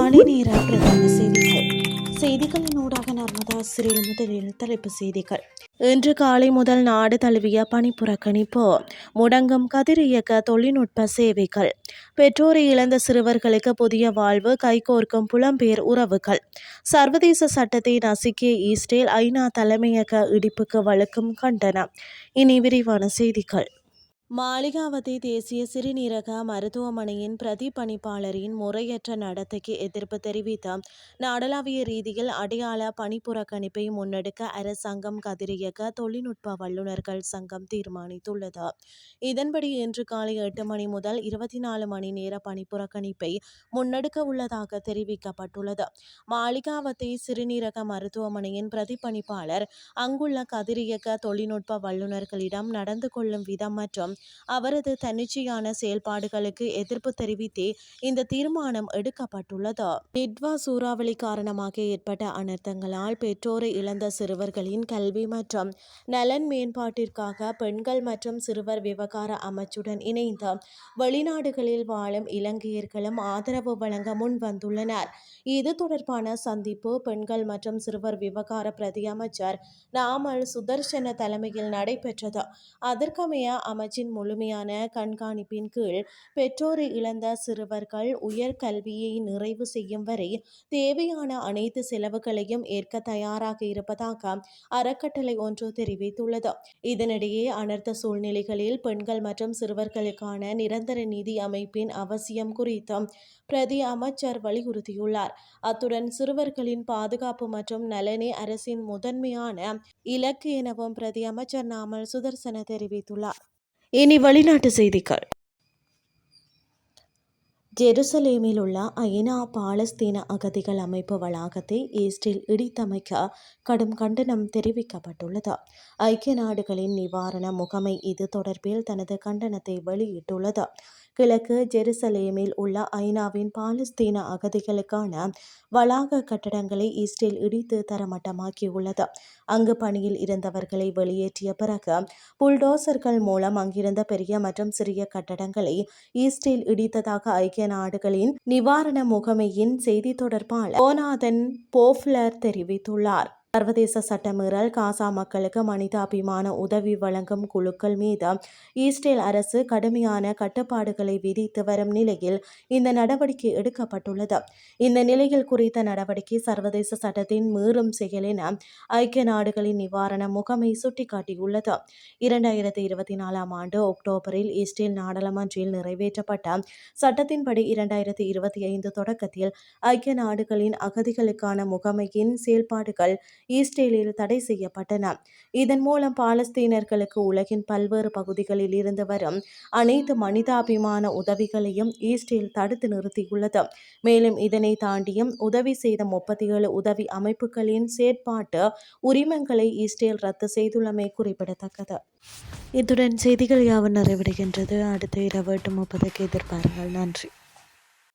காலை நேர பிரதான செய்திகள் செய்திகளின் ஊடாக நர்மதா சிறில் முதலில் தலைப்பு செய்திகள். இன்று காலை முதல் நாடு தழுவிய பணிப்புறக்கணிப்பு முடங்கும் கதிரியக்க தொழில்நுட்ப சேவைகள். பெற்றோரை இழந்த சிறுவர்களுக்கு புதிய வாழ்வு கைகோர்க்கும் புலம்பெயர் உறவுகள். சர்வதேச சட்டத்தை நசுக்கிய ஈஸ்டேல் ஐநா தலைமையக இடிப்புக்கு வழக்கும் கண்டனம். இனி விரிவான செய்திகள். மாளிகாவதி தேசிய சிறுநீரக மருத்துவமனையின் பிரதி பணிப்பாளரின் முறையற்ற நடத்தைக்கு எதிர்ப்பு தெரிவித்த நாடளாவிய ரீதியில் அடையாள பணிப்புறக்கணிப்பை முன்னெடுக்க அரசாங்கம் கதிரியக்க தொழில்நுட்ப வல்லுநர்கள் சங்கம் தீர்மானித்துள்ளது. இதன்படி இன்று காலை எட்டு மணி முதல் இருபத்தி நாலு மணி நேர பணிப்புறக்கணிப்பை முன்னெடுக்க உள்ளதாக தெரிவிக்கப்பட்டுள்ளது. மாளிகாவதி சிறுநீரக மருத்துவமனையின் பிரதிபணிப்பாளர் அங்குள்ள கதிரியக்க தொழில்நுட்ப வல்லுநர்களிடம் நடந்து கொள்ளும் விதம் மற்றும் அவரது தன்னிச்சையான செயல்பாடுகளுக்கு எதிர்ப்பு தெரிவித்தே இந்த தீர்மானம் எடுக்கப்பட்டுள்ளது. நிட்வா சூறாவளி காரணமாக ஏற்பட்ட அனர்த்தங்களால் பெற்றோரை இழந்த சிறுவர்களின் கல்வி மற்றும் நலன் மேம்பாட்டிற்காக பெண்கள் மற்றும் சிறுவர் விவகார அமைச்சுடன் இணைந்து வெளிநாடுகளில் வாழும் இலங்கையர்களும் ஆதரவு வழங்க முன் வந்துள்ளனர். இது தொடர்பான சந்திப்பு பெண்கள் மற்றும் சிறுவர் விவகார பிரதி அமைச்சர் நாமல் சுதர்சன தலைமையில் நடைபெற்றது. அதற்கமைய அமைச்சின் முழுமையான கண்காணிப்பின் கீழ் பெற்றோரை இழந்த சிறுவர்கள் உயர்கல்வியை நிறைவு செய்யும் வரை தேவையான அனைத்து செலவுகளையும் ஏற்க தயாராக இருப்பதாக அறக்கட்டளை ஒன்று தெரிவித்துள்ளது. இதனிடையே அனர்த்த சூழ்நிலைகளில் பெண்கள் மற்றும் சிறுவர்களுக்கான நிரந்தர நிதி அமைப்பின் அவசியம் குறித்து பிரதி அமைச்சர் வலியுறுத்தியுள்ளார். அத்துடன் சிறுவர்களின் பாதுகாப்பு மற்றும் நலனே அரசின் முதன்மையான இலக்கு எனவும் பிரதி அமைச்சர் நாமல் சுதர்சன தெரிவித்துள்ளார். இனி வெளிநாட்டு செய்திகள். ஜெருசலேமில் உள்ள ஐநா பாலஸ்தீன அகதிகள் அமைப்பு வளாகத்தை ஈஸ்டில் இடித்தமைக்க கடும் கண்டனம் தெரிவிக்கப்பட்டுள்ளது. ஐக்கிய நாடுகளின் நிவாரண முகமை இது தொடர்பில் தனது கண்டனத்தை வெளியிட்டுள்ளது. கிழக்கு ஜெருசலேமில் உள்ள ஐநாவின் பாலஸ்தீன அகதிகளுக்கான வளாக கட்டடங்களை இஸ்ரேல் இடித்து தரமட்டமாக்கியுள்ளது. அங்கு பணியில் இருந்தவர்களை வெளியேற்றிய பிறகு புல்டோசர்கள் மூலம் அங்கிருந்த பெரிய மற்றும் சிறிய கட்டடங்களை இஸ்ரேல் இடித்ததாக ஐக்கிய நாடுகளின் நிவாரண முகமையின் செய்தி தொடர்பாளர் ஓனாதன் போஃப்லர் தெரிவித்துள்ளார். சர்வதேச சட்டமீறல் காசா மக்களுக்கு மனிதாபிமான உதவி வழங்கும் குழுக்கள் மீது ஈஸ்ரேல் அரசு கடுமையான கட்டுப்பாடுகளை விதித்து வரும் நிலையில் இந்த நடவடிக்கை எடுக்கப்பட்டுள்ளது. இந்த நிலையில் குறித்த நடவடிக்கை சர்வதேச சட்டத்தின் மீறும் செயல் என ஐக்கிய நாடுகளின் நிவாரண முகமை சுட்டிக்காட்டியுள்ளது. இரண்டாயிரத்தி இருபத்தி நாலாம் ஆண்டு அக்டோபரில் இஸ்ரேல் நாடாளுமன்றில் நிறைவேற்றப்பட்ட சட்டத்தின்படி இரண்டாயிரத்தி இருபத்தி ஐந்து தொடக்கத்தில் ஐக்கிய நாடுகளின் அகதிகளுக்கான முகமையின் செயல்பாடுகள் இஸ்ரேலில் தடை செய்யப்பட்டன. இதன் மூலம் பாலஸ்தீனர்களுக்கு உலகின் பல்வேறு பகுதிகளில் இருந்து வரும் அனைத்து மனிதாபிமான உதவிகளையும் இஸ்ரேல் தடுத்து நிறுத்தியுள்ளது. மேலும் இதனை தாண்டியும் உதவி செய்த முப்பத்தி ஏழு உதவி அமைப்புகளின் செயற்பாட்டு உரிமங்களை இஸ்ரேல் ரத்து செய்துள்ளமை குறிப்பிடத்தக்கது. இத்துடன் செய்திகள் யாவும் நிறைவடைகின்றது. அடுத்த இரவு எட்டு முப்பதுக்கு எதிர்பாருங்கள் நன்றி.